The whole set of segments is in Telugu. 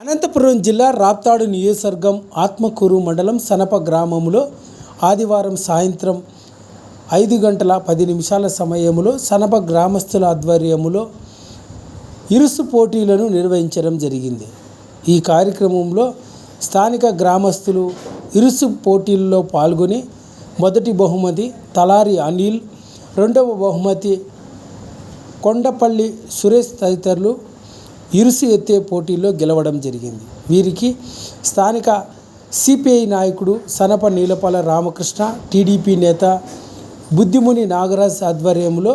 అనంతపురం జిల్లా రాప్తాడు నియోజకవర్గం ఆత్మకూరు మండలం సనప గ్రామంలో ఆదివారం సాయంత్రం ఐదు గంటల పది నిమిషాల సమయంలో సనప గ్రామస్తుల ఆధ్వర్యంలో ఇరుసు పోటీలను నిర్వహించడం జరిగింది. ఈ కార్యక్రమంలో స్థానిక గ్రామస్తులు ఇరుసు పోటీల్లో పాల్గొని మొదటి బహుమతి తలారి అనిల్ రెండవ బహుమతి కొండపల్లి సురేష్ తదితరులు ఇరుసు ఎత్తే పోటీల్లో గెలవడం జరిగింది. వీరికి స్థానిక సిపిఐ నాయకుడు సనప నీలపాల రామకృష్ణ టీడీపీ నేత బుద్ధిముని నాగరాజ్ ఆధ్వర్యంలో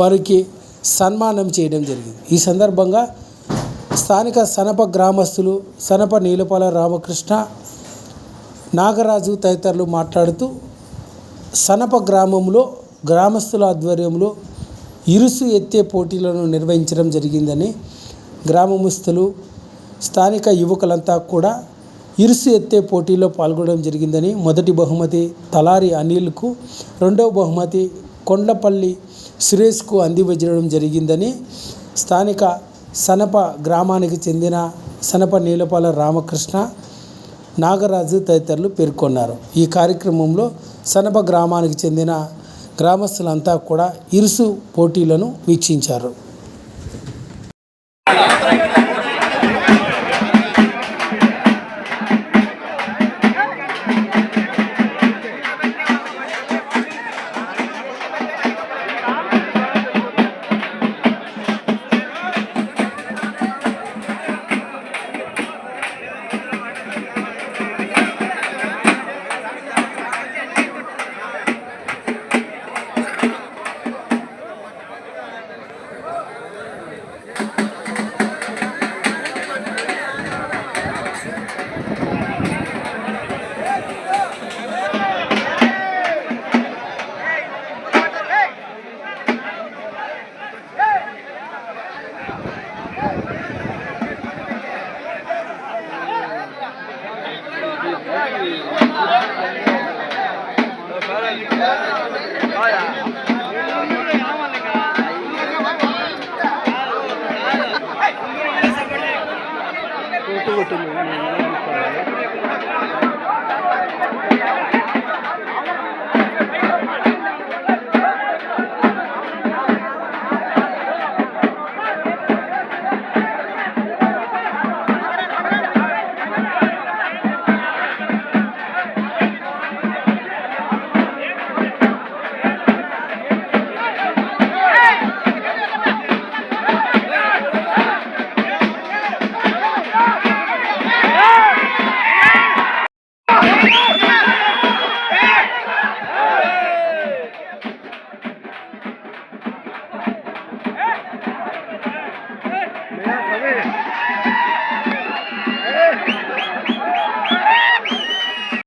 వారికి సన్మానం చేయడం జరిగింది. ఈ సందర్భంగా స్థానిక సనప గ్రామస్తులు సనప నీలపాల రామకృష్ణ నాగరాజు తదితరులు మాట్లాడుతూ సనప గ్రామంలో గ్రామస్తుల ఆధ్వర్యంలో ఇరుసు ఎత్తే పోటీలను నిర్వహించడం జరిగిందని గ్రామస్తులు స్థానిక యువకులంతా కూడా ఇరుసు ఎత్తే పోటీలో పాల్గొనడం జరిగిందని మొదటి బహుమతి తలారి అనిల్కు రెండవ బహుమతి కొండపల్లి సురేష్కు అందివజడం జరిగిందని స్థానిక సనప గ్రామానికి చెందిన సనప నీలపాల రామకృష్ణ నాగరాజు తదితరులు పేర్కొన్నారు. ఈ కార్యక్రమంలో సనప గ్రామానికి చెందిన గ్రామస్తులంతా కూడా ఇరుసు పోటీలను వీక్షించారు. போட்டு போட்டு Amen.